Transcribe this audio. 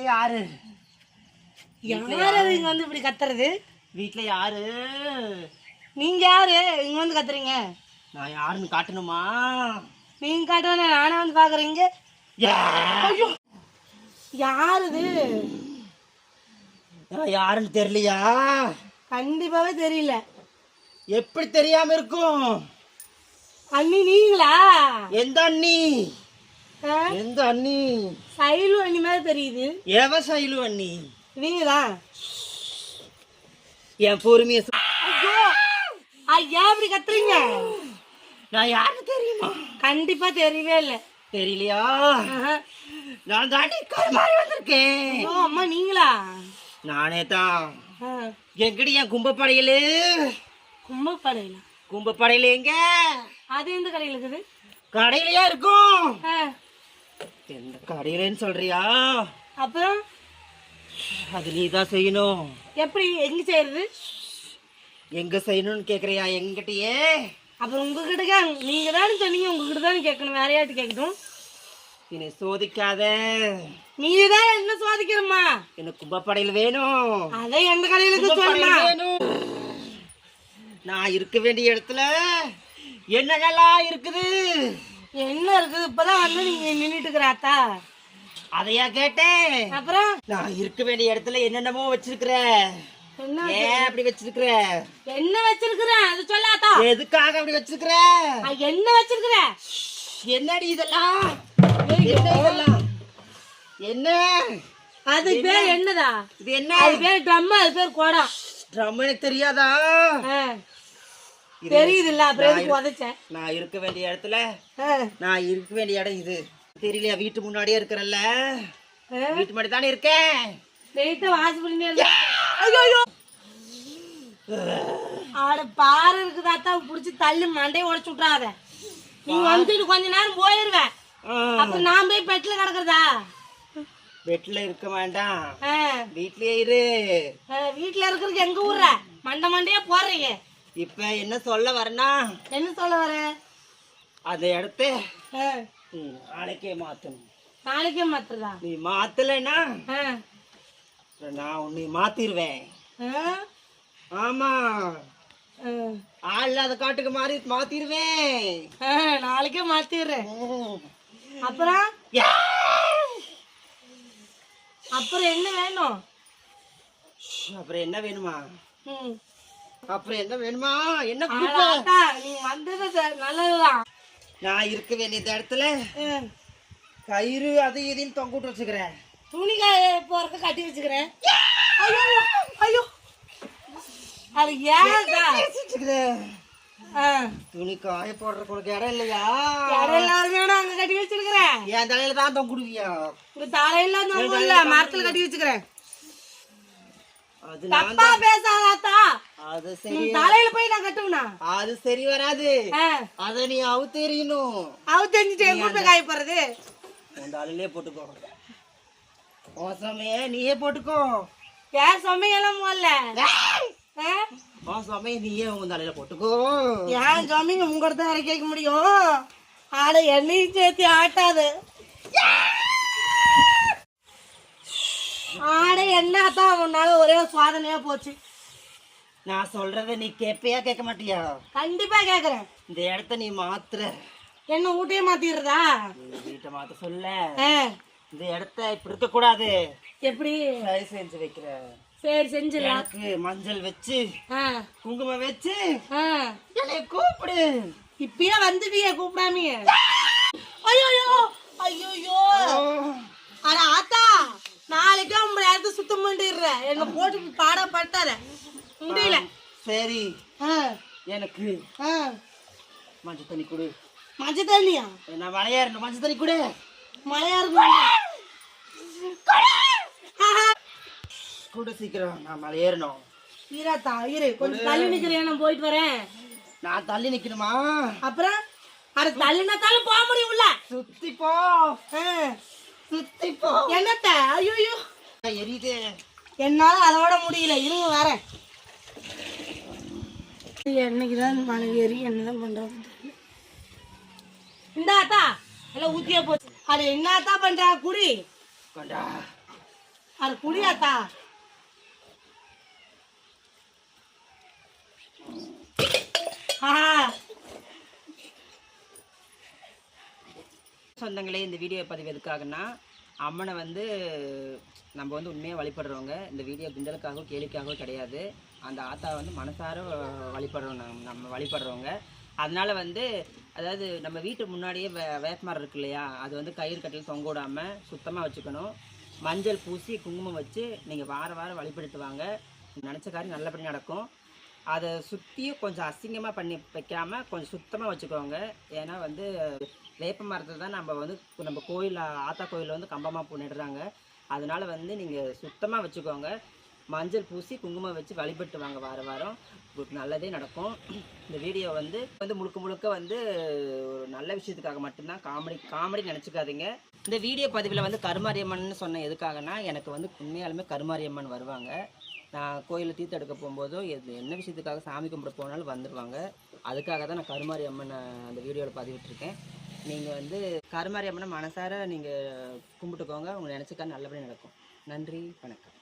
வீட்ல யாரு? யார்? இங்க வந்து இப்படி கத்துறது? வீட்ல யாரு? நீங்க யாரு? இங்க வந்து கத்துறீங்க? நான் யாருன்னு காட்டணுமா? நீங்க காட்டுவானே நானே வந்து பாக்குறீங்க? யார் இது? யாருன்னு தெரியலையா? கண்டிப்பாவே தெரியல. எப்படி தெரியாம இருக்கும்? அண்ணி நீங்களா? எந்த அண்ணி? எந்த அண்ணி? சைலு அண்ணி மாதிரி தெரியுது. விவசாயிலு அண்ணி? நீங்களா என் பொறுமைய ஐயோ! ஐயா இப்படி கத்துறீங்க? நான் யாருன்னு தெரியுமா? கண்டிப்பா தெரியவே இல்லை. தெரியலையா. நான் தாண்டி மாதிரி வந்திருக்கேன். ஐயோ அம்மா நீங்களா? நானே தான். எங்கடி என் கும்பப்படையில? கும்பப்படையில? கும்பப்படையில எங்க? அது எந்த கடையில் இருக்குது? கடையிலயா இருக்கும். எந்த கடையிலன்னு சொல்றியா? அப்புறம்? அது நீ தான் செய்யணும். எப்படி? எங்க செய்யறது? எங்க செய்யணும்னு கேக்குறியா எங்கிட்டயே? அப்புறம் உங்ககிட்ட நீங்க தானே சொன்னீங்க உங்ககிட்ட தானே கேட்கணும். வேற யார்ட்டு கேட்கணும் என்னை சோதிக்காத. நீங்க தான் என்ன சோதிக்கிறம்மா? எனக்கு கும்பப்படையில் வேணும். அதை எந்த கடையில வேணும். நான் இருக்க வேண்டிய இடத்துல என்னென்னலாம் இருக்குது? என்ன இருக்குது இப்பதான் வந்து நீங்க நின்னுட்டு இருக்கிறாத்தா அதையா கேட்டேன். அப்புறம்? நான் இருக்க வேண்டிய இடத்துல என்னென்னமோ வச்சிருக்கிற. என்ன ஏன் அப்படி வச்சிருக்கிற? என்ன வச்சிருக்கிறேன் அது சொல்லாத்தா எதுக்காக அப்படி வச்சிருக்கிற? என்ன வச்சிருக்கிற? என்னடி இதெல்லாம்? என்ன இதெல்லாம்? என்ன? அது பேர் என்னதா? இது என்ன? அது பேர் ட்ரம் அது பேர் குடம் ட்ரம் எனக்கு தெரியாதா? ஆ. தெரியுது இல்ல அப்புறம் எதுக்கு உதைச்சேன்? நான் இருக்க வேண்டிய இடத்துல. நான் இருக்க வேண்டிய இடம் இது. தெரியலையா வீட்டு முன்னாடியே இருக்கிறல்ல. வீட்டு முன்னாடி தானே இருக்கேன்? வாஷ் பண்ணி ஐயோ ஆட பாறை இருக்குதாத்தா புடிச்சு தள்ளி மண்டையை உடைச்சு விட்றாத நீ வந்துட்டு கொஞ்ச நேரம் போயிருவேன். அப்புறம் நான் போய் பெட்ல கிடக்குறதா? பெட்ல இருக்க வேண்டாம். வீட்லயே இரு. ஆ, வீட்ல இருக்கிறது எங்க ஊர்ற? மண்டை மண்டையா போடுறீங்க. இப்ப என்ன சொல்ல வரனா என்ன சொல்ல வர அந்த இடத்த. நீ நாளைக்கே மாத்தணும் நாளைக்கே மாத்துறதா நீ மாத்தலைன்னா. நான் உன்னை மாத்திருவேன்? ஆமா. ஆள் இல்லாத காட்டுக்கு மாறி மாத்திருவேன் நாளைக்கே மாத்திடுறேன். அப்புறம்! அப்புறம் என்ன வேணும் அப்புறம் என்ன வேணுமா ம். அப்புறம் என்ன வேணுமா? என்ன ஆனா, கூப்பிட அக்கா, நீ வந்தது நல்லதுதான். நான் இருக்க வேண்டிய இடத்துல. கயிறு அது இதுன்னு தொங்க விட்டு வச்சுக்கிறேன். துணி காய போறக்க கட்டி வச்சுக்கிறேன். ஐயோ ஐயோ. அது ஆ. துணி காய போடுறதுக்கு உனக்கு இடம் இல்லையா? இடம் வேணும் அங்க கட்டி வச்சிருக்கிறேன். என் தலையில தான் தொங்க விடுவியா? இந்த தலையில மரத்துல கட்டி வச்சுக்கிறேன். அது தப்பா பேசாதாத்தா அது சரி. தலையில போய் நான் கட்டுவனா? அது சரி வராது. அத நீ அவுத்தெறியணும். அவ தெரிஞ்சுட்டு எங்க போய் காய போறது? உன் தலையிலே போட்டுக்கோ. உன் சமைய நீயே போட்டுக்கோ. ஏன் சமையலாம் போடல. ஆ? உன் சமைய நீயே உன் தலையில போட்டுக்கோ. ஏன் சமைங்க உங்கள்கிட்ட தான் கேட்க முடியும்? ஆட எண்ணெயும் சேர்த்து ஆட்டாது. ஆட என்னத்தான் உன்னால ஒரே சாதனையா போச்சு. நான் சொல்றத நீ கேப்பையா கேட்க மாட்டியா? கண்டிப்பா கேக்குறேன். இந்த இடத்த நீ மாத்துற. என்ன ஊட்டியே மாத்திடுறதா? வீட்டை மாத்த சொல்ல. இந்த இடத்த இப்படி இருக்க கூடாது எப்படி? சரி செஞ்சு வைக்கிற. சரி எனக்கு மஞ்சள் வச்சு குங்குமம் வச்சு. என்னை கூப்பிடு. இப்பயே வந்துட்டியே கூப்பிடாமீங்க ஐயோ ஐயோ அட ஆத்தா நாளைக்கு உங்களை இடத்த சுத்தம் பண்ணிடுறேன். என்ன போட்டு பாடப்பட்டாத முடியல சரி. எனக்கு. மஞ்சள் தண்ணி கொடு. மஞ்சள் தண்ணியா? நான் மலையாறணும் மஞ்சள் தண்ணி கொடு. மழையா இருக்கும் கொடு சீக்கிரம். நான் மலையேறணும் ஈராத்தா இரு. கொஞ்சம் தள்ளி நிக்கிறேன். நான் போயிட்டு வரேன். நான் தள்ளி நிக்கணுமா? அப்புறம் அட தள்ளினாத்தாலும் போக முடியும் உள்ள. சுத்தி போ. சுத்தி போ. என்னத்த? ஐயோ. எரியுது. என்னால அதோட முடியல. இருங்க வரேன். என்னைக்குதான் மழை ஏறி என்னதான் பண்றது தெரியல. இந்தாத்தா எல்லாம் ஊத்தியா போச்சு. அது என்னத்தா பண்றா? குடி. கொண்டா. அது குடியாத்தா சொந்தங்களே இந்த வீடியோ பதிவு எதுக்காகன்னா அம்மனை வந்து நம்ம வந்து உண்மையாக வழிபடுறவங்க இந்த வீடியோ கிண்டலுக்காகவும் கேலிக்காகவோ கிடையாது. அந்த ஆத்தா வந்து மனசார வழிபடுறோம் நம்ம நம்ம வழிபடுறவங்க. அதனால் வந்து அதாவது நம்ம வீட்டு முன்னாடியே வே வேப்பமரம் இருக்கு இல்லையா? அது வந்து கயிறு கட்டில் தொங்க விடாமல் சுத்தமாக வச்சுக்கணும். மஞ்சள் பூசி குங்குமம் வச்சு நீங்கள் வார வாரம் வழிபடுத்துவாங்க நினச்ச காரியம் நல்லபடி நடக்கும். அதை சுற்றியும் கொஞ்சம் அசிங்கமாக பண்ணி வைக்காமல் கொஞ்சம் சுத்தமாக வச்சுக்கோங்க. ஏன்னா வந்து வேப்ப மரத்தை தான் நம்ம வந்து நம்ம கோயில் ஆத்தா கோயிலில் வந்து கம்பமாக பண்ணிடுறாங்க அதனால் வந்து நீங்கள் சுத்தமாக வச்சுக்கோங்க. மஞ்சள் பூசி குங்குமம் வச்சு வழிபட்டு வாங்க வார வாரம். உங்களுக்கு நல்லதே நடக்கும். இந்த வீடியோ வந்து வந்து முழுக்க முழுக்க வந்து ஒரு நல்ல விஷயத்துக்காக மட்டும்தான். காமெடி காமெடி நினச்சிக்காதீங்க. இந்த வீடியோ பதிவில் வந்து கருமாரியம்மன் சொன்ன எதுக்காகனா எனக்கு வந்து உண்மையாலுமே கருமாரியம்மன் வருவாங்க. நான் கோயிலில் தீர்த்து எடுக்க போகும்போதோ எது என்ன விஷயத்துக்காக சாமி கும்பிட போனாலும் வந்துடுவாங்க அதுக்காக தான் நான் கருமாரி அம்மனை அந்த வீடியோவில் பதிவிட்டுருக்கேன். நீங்கள் வந்து கருமாரி அம்மனை மனசார நீங்கள் கும்பிட்டுக்கோங்க. உங்களை நினச்சிக்கா நல்லபடியாக நடக்கும். நன்றி வணக்கம்.